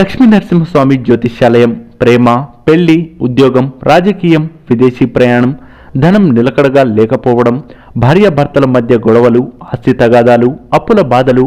లక్ష్మీ నరసింహస్వామి జ్యోతిష్యాలయం ప్రేమ పెళ్ళి ఉద్యోగం రాజకీయం విదేశీ ప్రయాణం ధనం నిలకడగా లేకపోవడం భార్యాభర్తల మధ్య గొడవలు ఆస్తి తగాదాలు అప్పుల బాధలు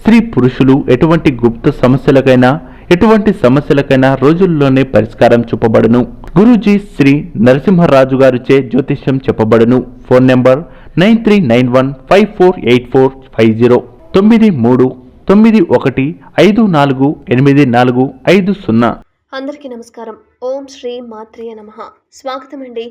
స్త్రీ పురుషులు ఎటువంటి గుప్త సమస్యలకైనా ఎటువంటి సమస్యలకైనా రోజుల్లోనే పరిష్కారం చూపబడును. గురూజీ శ్రీ నరసింహరాజు గారిచే జ్యోతిష్యం చెప్పబడును. Phone number nine three nine one five four eight four five zero. తొమ్మిది మూడు తొమ్మిది ఒకటి ఐదు నాలుగు ఎనిమిది నాలుగు ఐదు సున్నా. అందరికీ నమస్కారం. ఓం శ్రీ మాత్రేయ నమ. స్వాగతం అండి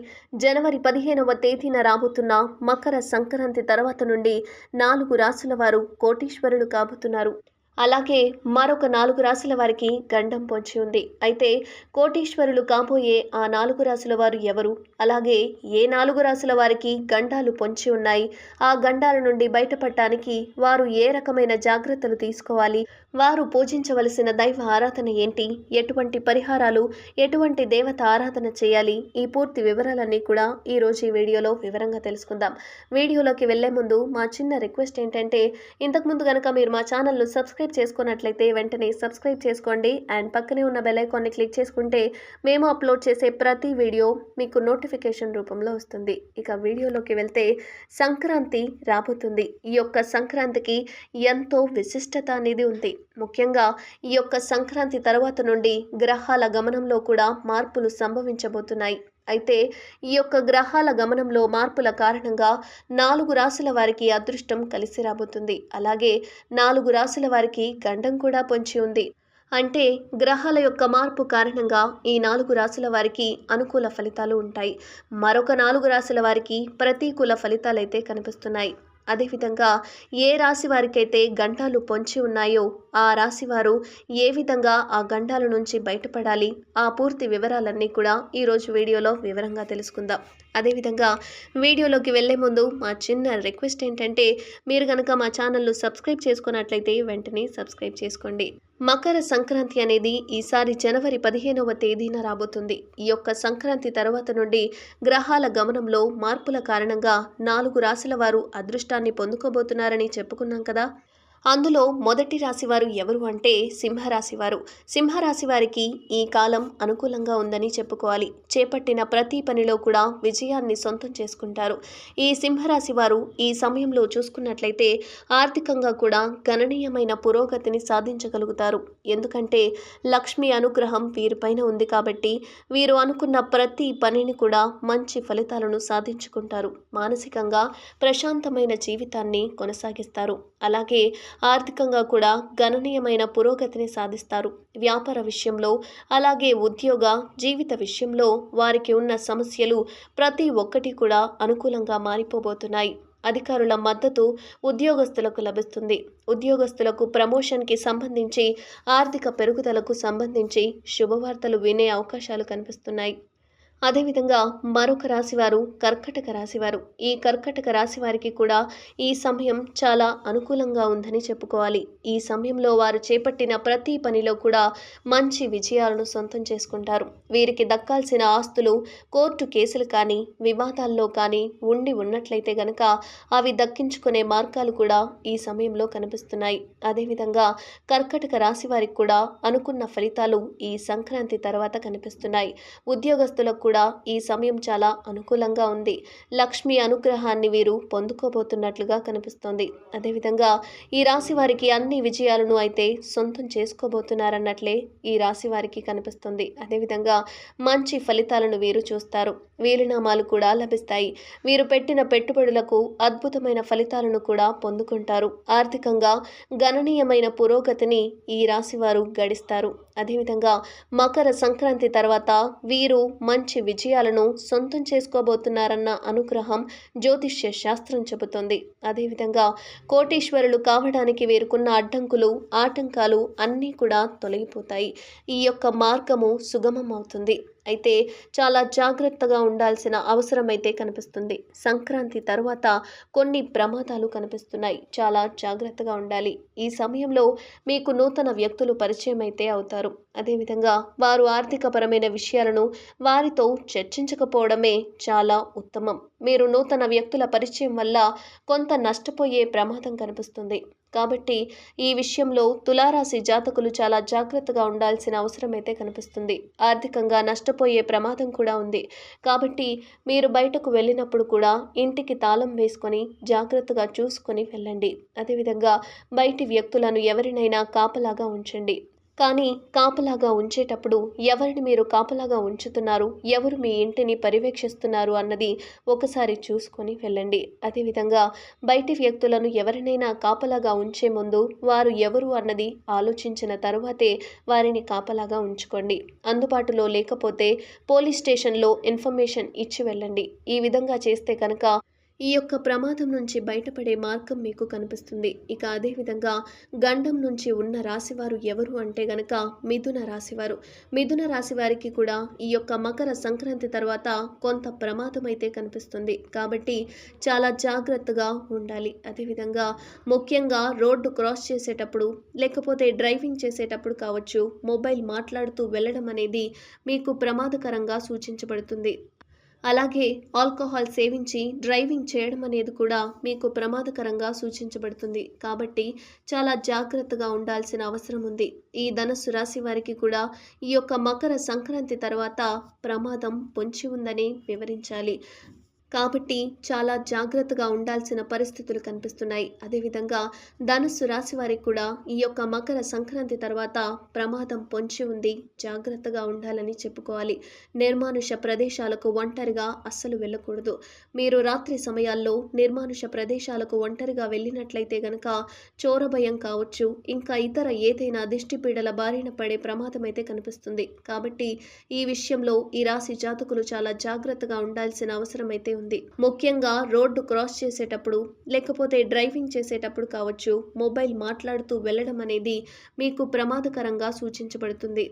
జనవరి పదిహేనవ తేదీన రాబోతున్న మకర సంక్రాంతి తర్వాత నుండి నాలుగు రాసుల వారు కోటీశ్వరులు కాబోతున్నారు. అలాగే మరొక నాలుగు రాశుల వారికి గండం పొంచి ఉంది. అయితే కోటీశ్వరులు కాబోయే ఆ నాలుగు రాశుల వారు ఎవరు? అలాగే ఏ నాలుగు రాశుల వారికి గండాలు పొంచి ఉన్నాయి? ఆ గండాల నుండి బయటపడటానికి వారు ఏ రకమైన జాగ్రత్తలు తీసుకోవాలి? వారు పూజించవలసిన దైవ ఆరాధన ఏంటి? ఎటువంటి పరిహారాలు ఎటువంటి దేవత ఆరాధన చేయాలి? ఈ పూర్తి వివరాలన్నీ కూడా ఈ రోజు ఈ వీడియోలో వివరంగా తెలుసుకుందాం. వీడియోలోకి వెళ్ళే ముందు మా చిన్న రిక్వెస్ట్ ఏంటంటే ఇంతకుముందు కనుక మీరు మా ఛానల్ను సబ్స్క్రైబ్ చేసుకున్నట్లయితే వెంటనే సబ్స్క్రైబ్ చేసుకోండి. అండ్ పక్కనే ఉన్న బెల్ ఐకాన్ని క్లిక్ చేసుకుంటే మేము అప్లోడ్ చేసే ప్రతి వీడియో మీకు నోటిఫికేషన్ రూపంలో వస్తుంది. ఇక వీడియోలోకి వెళ్తే సంక్రాంతి రాబోతుంది. ఈ యొక్క సంక్రాంతికి ఎంతో విశిష్టత అనేది ఉంది. ముఖ్యంగా ఈ యొక్క సంక్రాంతి తర్వాత నుండి గ్రహాల గమనంలో కూడా మార్పులు సంభవించబోతున్నాయి. అయితే ఈ యొక్క గ్రహాల గమనంలో మార్పుల కారణంగా నాలుగు రాసుల వారికి అదృష్టం కలిసి రాబోతుంది. అలాగే నాలుగు రాసుల వారికి గండం కూడా పొంచి ఉంది. అంటే గ్రహాల యొక్క మార్పు కారణంగా ఈ నాలుగు రాసుల వారికి అనుకూల ఫలితాలు ఉంటాయి. మరొక నాలుగు రాసుల వారికి ప్రతికూల ఫలితాలైతే కనిపిస్తున్నాయి. అదేవిధంగా ఏ రాశి వారికైతే గంటాలు పొంచి ఉన్నాయో ఆ రాశి వారు ఏ విధంగా ఆ గంటాల నుంచి బయటపడాలి? ఆ పూర్తి వివరాలన్నీ కూడా ఈరోజు వీడియోలో వివరంగా తెలుసుకుందాం. అదేవిధంగా వీడియోలోకి వెళ్ళే ముందు మా చిన్న రిక్వెస్ట్ ఏంటంటే మీరు కనుక మా ఛానల్ను సబ్స్క్రైబ్ చేసుకున్నట్లయితే వెంటనే సబ్స్క్రైబ్ చేసుకోండి. మకర సంక్రాంతి అనేది ఈసారి జనవరి పదిహేనవ తేదీన రాబోతుంది. ఈ యొక్క సంక్రాంతి తర్వాత నుండి గ్రహాల గమనంలో మార్పుల కారణంగా నాలుగు రాశుల వారు అదృష్టాన్ని పొందుకోబోతున్నారని చెప్పుకున్నాం కదా. అందులో మొదటి రాశి వారు ఎవరు అంటే సింహరాశి వారు సింహరాశి వారికి ఈ కాలం అనుకూలంగా ఉందని చెప్పుకోవాలి. చేపట్టిన ప్రతి పనిలో కూడా విజయాన్ని సొంతం చేసుకుంటారు. ఈ సింహరాశి వారు ఈ సమయంలో చూసుకున్నట్లయితే ఆర్థికంగా కూడా గణనీయమైన పురోగతిని సాధించగలుగుతారు. ఎందుకంటే లక్ష్మి అనుగ్రహం వీరిపైన ఉంది కాబట్టి వీరు అనుకున్న ప్రతి పనిని కూడా మంచి ఫలితాలను సాధించుకుంటారు. మానసికంగా ప్రశాంతమైన జీవితాన్ని కొనసాగిస్తారు. అలాగే ఆర్థికంగా కూడా గణనీయమైన పురోగతిని సాధిస్తారు. వ్యాపార విషయంలో అలాగే ఉద్యోగ జీవిత విషయంలో వారికి ఉన్న సమస్యలు ప్రతి ఒక్కటి కూడా అనుకూలంగా మారిపోబోతున్నాయి. అధికారుల మద్దతు ఉద్యోగస్తులకు లభిస్తుంది. ఉద్యోగస్తులకు ప్రమోషన్కి సంబంధించి ఆర్థిక పెరుగుదలకు సంబంధించి శుభవార్తలు వినే అవకాశాలు కనిపిస్తున్నాయి. అదేవిధంగా మరొక రాశివారు కర్కటక రాశివారు. ఈ కర్కటక రాశి వారికి కూడా ఈ సమయం చాలా అనుకూలంగా ఉందని చెప్పుకోవాలి. ఈ సమయంలో వారు చేపట్టిన ప్రతి పనిలో కూడా మంచి విజయాలను సొంతం చేసుకుంటారు. వీరికి దక్కాల్సిన ఆస్తులు కోర్టు కేసులు కానీ వివాదాల్లో కానీ ఉండి ఉన్నట్లయితే గనక అవి దక్కించుకునే మార్గాలు కూడా ఈ సమయంలో కనిపిస్తున్నాయి. అదేవిధంగా కర్కటక రాశి వారికి కూడా అనుకున్న ఫలితాలు ఈ సంక్రాంతి తర్వాత కనిపిస్తున్నాయి. ఉద్యోగస్తులకు కూడా ఈ సమయం చాలా అనుకూలంగా ఉంది. లక్ష్మి అనుగ్రహాన్ని వీరు పొందుకోబోతున్నట్లుగా కనిపిస్తోంది. అదేవిధంగా ఈ రాశి వారికి అన్ని విజయాలను అయితే సొంతం చేసుకోబోతున్నారన్నట్లే ఈ రాశి వారికి కనిపిస్తుంది. అదేవిధంగా మంచి ఫలితాలను వీరు చూస్తారు. వీలునామాలు కూడా లభిస్తాయి. వీరు పెట్టిన పెట్టుబడులకు అద్భుతమైన ఫలితాలను కూడా పొందుకుంటారు. ఆర్థికంగా గణనీయమైన పురోగతిని ఈ రాశి వారు గడిస్తారు. అదేవిధంగా మకర సంక్రాంతి తర్వాత వీరు మంచి విజయాలను సొంతం చేసుకోబోతున్నారన్న అనుగ్రహం జ్యోతిష్య శాస్త్రం చెబుతోంది. అదేవిధంగా కోటీశ్వరులు కావడానికి వేరుకున్న అడ్డంకులు ఆటంకాలు అన్నీ కూడా తొలగిపోతాయి. ఈ యొక్క మార్గము సుగమం అవుతుంది అయితే చాలా జాగ్రత్తగా ఉండాల్సిన అవసరం అయితే కనిపిస్తుంది. సంక్రాంతి తర్వాత కొన్ని ప్రమాదాలు కనిపిస్తున్నాయి. చాలా జాగ్రత్తగా ఉండాలి. ఈ సమయంలో మీకు నూతన వ్యక్తులు పరిచయం అయితే అవుతారు. అదేవిధంగా వారు ఆర్థికపరమైన విషయాలను వారితో చర్చించకపోవడమే చాలా ఉత్తమం. మీరు నూతన వ్యక్తుల పరిచయం వల్ల కొంత నష్టపోయే ప్రమాదం కనిపిస్తుంది. కాబట్టి ఈ విషయంలో తులారాశి జాతకులు చాలా జాగ్రత్తగా ఉండాల్సిన అవసరం అయితే కనిపిస్తుంది. ఆర్థికంగా నష్టపోయే ప్రమాదం కూడా ఉంది. కాబట్టి మీరు బయటకు వెళ్ళినప్పుడు కూడా ఇంటికి తాళం వేసుకొని జాగ్రత్తగా చూసుకొని వెళ్ళండి. అదేవిధంగా బయటి వ్యక్తులను ఎవరినైనా కాపలాగా ఉంచండి. కానీ కాపలాగా ఉంచేటప్పుడు ఎవరిని మీరు కాపలాగా ఉంచుతున్నారు? ఎవరు మీ ఇంటిని పర్యవేక్షిస్తున్నారు అన్నది ఒకసారి చూసుకొని వెళ్ళండి. అదేవిధంగా బయటి వ్యక్తులను ఎవరినైనా కాపలాగా ఉంచే ముందు వారు ఎవరు అన్నది ఆలోచించిన తరువాతే వారిని కాపలాగా ఉంచుకోండి. అందుబాటులో లేకపోతే పోలీస్ స్టేషన్లో ఇన్ఫర్మేషన్ ఇచ్చి వెళ్ళండి. ఈ విధంగా చేస్తే కనుక ఈ యొక్క ప్రమాదం నుంచి బయటపడే మార్గం మీకు కనిపిస్తుంది. ఇక అదేవిధంగా గండం నుంచి ఉన్న రాశివారు ఎవరు అంటే గనక మిథున రాశివారు. మిథున రాశి వారికి కూడా ఈ యొక్క మకర సంక్రాంతి తర్వాత కొంత ప్రమాదం అయితే కనిపిస్తుంది. కాబట్టి చాలా జాగ్రత్తగా ఉండాలి. అదేవిధంగా ముఖ్యంగా రోడ్డు క్రాస్ చేసేటప్పుడు లేకపోతే డ్రైవింగ్ చేసేటప్పుడు కావచ్చు మొబైల్ మాట్లాడుతూ వెళ్ళడం అనేది మీకు ప్రమాదకరంగా సూచించబడుతుంది. అలాగే ఆల్కహాల్ సేవించి డ్రైవింగ్ చేయడం అనేది కూడా మీకు ప్రమాదకరంగా సూచించబడుతుంది. కాబట్టి చాలా జాగ్రత్తగా ఉండాల్సిన అవసరం ఉంది. ఈ ధనస్సు రాశి వారికి కూడా ఈ యొక్క మకర సంక్రాంతి తర్వాత ప్రమాదం పొంచి ఉందని వివరించాలి. కాబట్టి చాలా జాగ్రత్తగా ఉండాల్సిన పరిస్థితులు కనిపిస్తున్నాయి. అదేవిధంగా ధనుస్సు రాశి వారికి కూడా ఈ యొక్క మకర సంక్రాంతి తర్వాత ప్రమాదం పొంచి ఉంది. జాగ్రత్తగా ఉండాలని చెప్పుకోవాలి. నిర్మానుష ప్రదేశాలకు ఒంటరిగా అస్సలు వెళ్ళకూడదు. మీరు రాత్రి సమయాల్లో నిర్మానుష ప్రదేశాలకు ఒంటరిగా వెళ్ళినట్లయితే గనక చోరభయం కావచ్చు. ఇంకా ఇతర ఏదైనా దిష్టిపీడల బారిన పడే ప్రమాదం అయితే కనిపిస్తుంది. కాబట్టి ఈ విషయంలో ఈ రాశి జాతకులు చాలా జాగ్రత్తగా ఉండాల్సిన అవసరం అయితే ఉంది. ముఖ్యంగా రోడ్డు క్రాస్ చేసేటప్పుడు లేకపోతే డ్రైవింగ్ చేసేటప్పుడు కావచ్చు మొబైల్ మాట్లాడుతూ వెళ్ళడం అనేది మీకు ప్రమాదకరంగా సూచించబడుతుంది.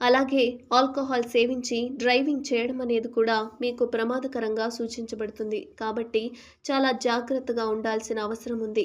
అలాగే ఆల్కహాల్ సేవించి డ్రైవింగ్ చేయడం అనేది కూడా మీకు ప్రమాదకరంగా సూచించబడుతుంది. కాబట్టి చాలా జాగ్రత్తగా ఉండాల్సిన అవసరం ఉంది.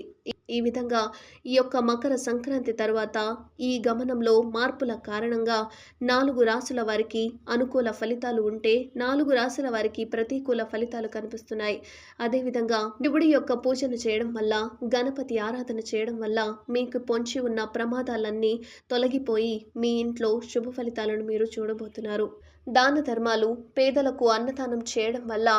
ఈ- విధంగా ఈ యొక్క మకర సంక్రాంతి తర్వాత ఈ గమనంలో మార్పుల కారణంగా నాలుగు రాసుల వారికి అనుకూల ఫలితాలు ఉంటే నాలుగు రాసుల వారికి ప్రతికూల ఫలితాలు కనిపిస్తున్నాయి. అదేవిధంగా నిపుడి యొక్క పూజను చేయడం వల్ల గణపతి ఆరాధన చేయడం వల్ల మీకు పొంచి ఉన్న ప్రమాదాలన్నీ తొలగిపోయి మీ ఇంట్లో శుభ ఫలితాలను మీరు చూడబోతున్నారు. దాన ధర్మాలు పేదలకు అన్నదానం చేయడం వల్ల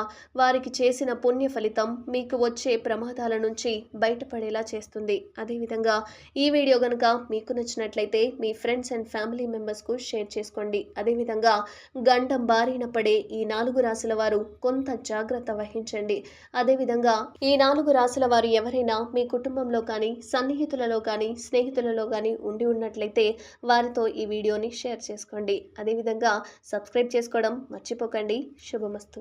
వారికి చేసిన పుణ్య ఫలితం మీకు వచ్చే ప్రమాదాల నుంచి బయటపడేలా చేస్తుంది. అదేవిధంగా ఈ వీడియో కనుక మీకు నచ్చినట్లయితే మీ ఫ్రెండ్స్ అండ్ ఫ్యామిలీ మెంబర్స్కు షేర్ చేసుకోండి. అదేవిధంగా గండం బారిన పడే ఈ నాలుగు రాశుల వారు కొంత జాగ్రత్త వహించండి. అదేవిధంగా ఈ నాలుగు రాశుల వారు ఎవరైనా మీ కుటుంబంలో కానీ సన్నిహితులలో కానీ స్నేహితులలో కానీ ఉండి ఉన్నట్లయితే వారితో ఈ వీడియోని షేర్ చేసుకోండి. అదేవిధంగా సబ్స్క్రైబ్ చేసుకోవడం మర్చిపోకండి. శుభమస్తు.